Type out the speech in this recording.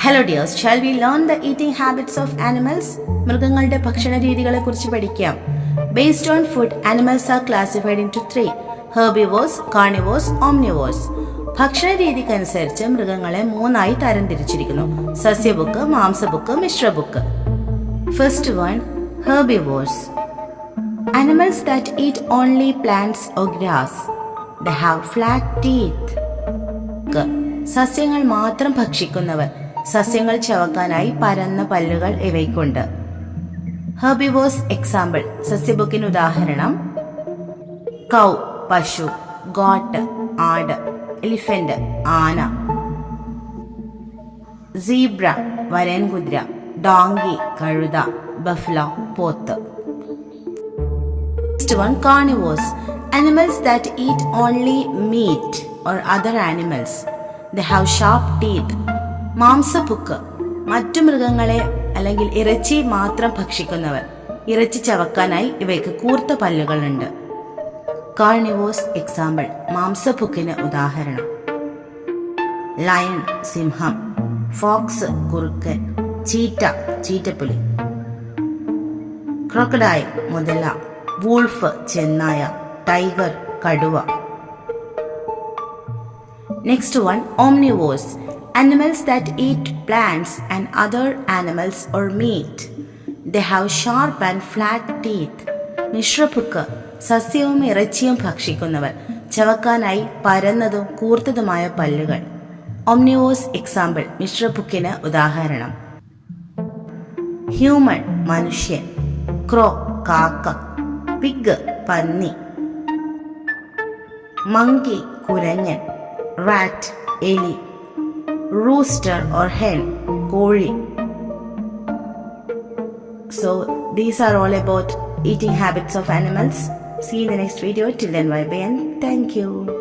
Hello dears shall we learn the eating habits of animals മൃഗങ്ങളുടെ ഭക്ഷണ രീതികളെ കുറിച്ച് പഠിക്കാം. Based on food animals are classified into three herbivores carnivores omnivores ഭക്ഷണ രീതിക്കനുസരിച്ച് മൃഗങ്ങളെ മൂന്നായി തരംതിരിച്ചിരിക്കുന്നു. സസ്യബുക്ക് മാംസബുക്ക് മിശ്രബുക്ക്. First one herbivores Animals that eat only plants or grass They have flat teeth. സസ്യങ്ങൾ മാത്രം ഭക്ഷിക്കുന്നവർ സസ്യങ്ങൾ ചവക്കാനായി പരന്ന പല്ലുകൾ ഇവയ്ക്കുണ്ട്. Herbivores example. സസ്യബുക്കിന് ഉദാഹരണം. കൗ പശു ഗോട്ട് ആട് എലിഫന്റ് ആന. സീബ്ര വരൻ കുതിര ഡോങ്കി കഴുത ബഫ്ലോ പോത്ത്. One carnivores. Animals that eat only meat or other animals. They have sharp teeth മാംസപ്പുക്ക് മറ്റു മൃഗങ്ങളെ അല്ലെങ്കിൽ ഇറച്ചി മാത്രം ഭക്ഷിക്കുന്നവർ. ഇറച്ചി ചവക്കാനായി ഇവയ്ക്ക് കൂർത്ത പല്ലുകളുണ്ട്. കാർണിവോസ് എക്സാമ്പിൾ മാംസപ്പുക്കിന് ഉദാഹരണം. ലയൺ സിംഹം. ഫോക്സ് കുറുക്കൻ ചീറ്റ ചീറ്റപ്പുലി. ക്രോക്കഡായ് മുതല. വൂൾഫ് ചെന്നായ. ടൈഗർ കടുവ. Next one omnivores animals that eat plants and other animals or meat. They have sharp and flat teeth. മിശ്രപ്പുക്ക് സസ്യവും ഇറച്ചിയും ഭക്ഷിക്കുന്നവർ ചവക്കാനായി പരന്നതും കൂർത്തതുമായ പല്ലുകൾ. ഒംനിവോസ് എക്സാമ്പിൾ മിശ്രപ്പുക്കിന് ഉദാഹരണം. ഹ്യൂമൺ മനുഷ്യൻ. ക്രോ കാക്ക. പിഗ് പന്നി. മങ്കി കുരങ്ങൻ. rat, ellie, rooster or hen, kori. So these are all about eating habits of animals. See you in the next video. Till then, bye bye and thank you.